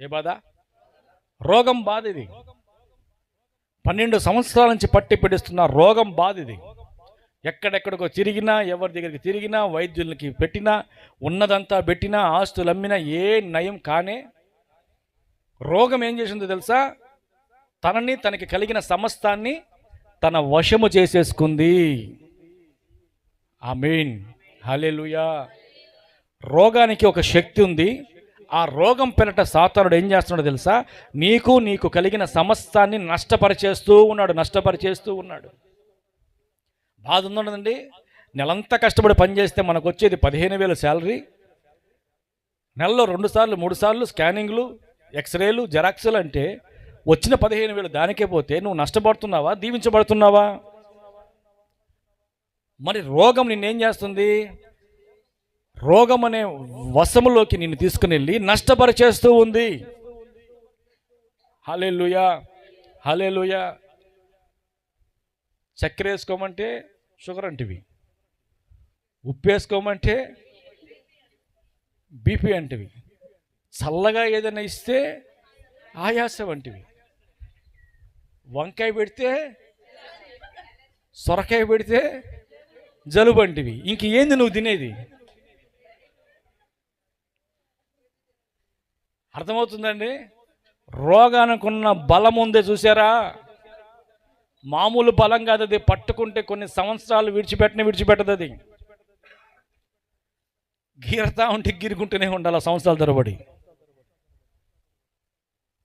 ఏ బాధ? రోగం బాధ ఇది పన్నెండు సంవత్సరాల నుంచి పట్టి పిడిస్తున్న రోగం బాధ ఇది ఎక్కడెక్కడికో తిరిగినా ఎవరి దగ్గరికి తిరిగినా వైద్యులకి పెట్టినా ఉన్నదంతా పెట్టినా ఆస్తులు అమ్మినా ఏ నయం కానే రోగం ఏం చేసిందో తెలుసా? తనని తనకి కలిగిన సమస్తాన్ని తన వశము చేసేసుకుంది. ఆ మెయిన్ హలే రోగానికి ఒక శక్తి ఉంది. ఆ రోగం పెరట సాతానుడు ఏం చేస్తున్నాడో తెలుసా? నీకు నీకు కలిగిన సమస్తాన్ని నష్టపరిచేస్తూ ఉన్నాడు నష్టపరిచేస్తూ ఉన్నాడు. బాధ ఉందండి. నెలంతా కష్టపడి పనిచేస్తే మనకు వచ్చేది పదిహేను వేల శాలరీ. నెలలో రెండు సార్లు మూడు సార్లు స్కానింగ్లు ఎక్స్రేలు జెరాక్స్లు అంటే వచ్చిన పదిహేను వేలు దానికే పోతే నువ్వు నష్టపడుతున్నావా దీవించబడుతున్నావా? మరి రోగం నిన్నేం చేస్తుంది? రోగం అనే వశములోకి నిన్ను తీసుకుని వెళ్ళి నష్టపరిచేస్తూ ఉంది. హలేలుయా హలేలుయా చక్కెర వేసుకోమంటే షుగర్ అంటివి. ఉప్పు వేసుకోమంటే బీపీ అంటివి. చల్లగా ఏదైనా ఇస్తే ఆయాసం వంటివి వంకాయ పెడితే సొరకాయ పెడితే జలుబు అంటివి. ఇంక ఏంది నువ్వు తినేది? అర్థమవుతుందండి? రోగానికి ఉన్న బలం ఉందే చూసారా మామూలు బలం కాదు అది. పట్టుకుంటే కొన్ని సంవత్సరాలు విడిచిపెట్టిన విడిచిపెట్టదు అది గీరతా ఉంటే గిరుకుంటూనే ఉండాలి ఆ సంవత్సరాల తరబడి.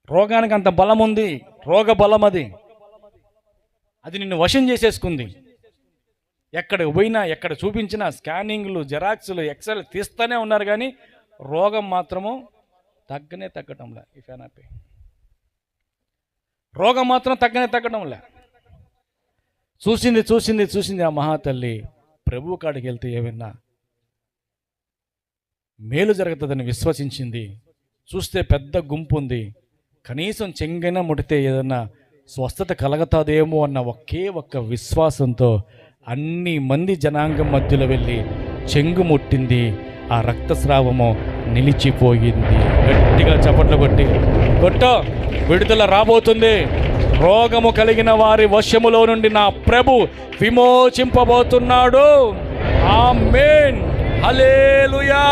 రోగానికి అంత బలం ఉంది. రోగ బలం అది. అది నిన్ను వశం చేసేసుకుంది. ఎక్కడ పోయినా ఎక్కడ చూపించినా స్కానింగ్లు జెరాక్స్లు ఎక్స్రేలు తీస్తూనే ఉన్నారు కానీ రోగం మాత్రము తగ్గనే తగ్గటంలే ఈ ఫ్యాన్ రోగం మాత్రం తగ్గనే తగ్గడంలే చూసింది చూసింది చూసింది ఆ మహాతల్లి ప్రభువు కాడికి వెళ్తే ఏమన్నా మేలు జరుగుతుందని విశ్వసించింది. చూస్తే పెద్ద గుంపు ఉంది. కనీసం చెంగైనా ముడితే ఏదన్నా స్వస్థత కలగతాదేమో అన్న ఒకే ఒక్క విశ్వాసంతో అన్ని మంది జనాంగం మధ్యలో వెళ్ళి చెంగు ముట్టింది ఆ రక్తస్రావము నిలిచిపోయింది. గట్టిగా చప్పట్లు కొట్టి కొట్ట విడుదల రాబోతుంది. రోగము కలిగిన వారి వశములో నుండి నా ప్రభు విమోచింపబోతున్నాడు. ఆ మెయిన్ హలేలుయా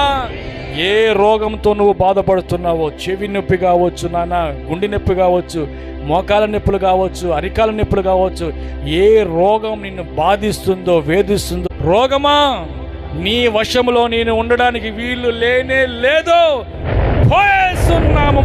ఏ రోగంతో నువ్వు బాధపడుతున్నావో చెవి నొప్పి కావచ్చు నాన్న గుండె నొప్పి కావచ్చు మోకాల నొప్పులు కావచ్చు అరికాల నొప్పులు కావచ్చు ఏ రోగం నిన్ను బాధిస్తుందో వేధిస్తుందో రోగమా? నీ వశములో నేను ఉండడానికి వీలు లేనే లేదో. పోయేస్తున్నాము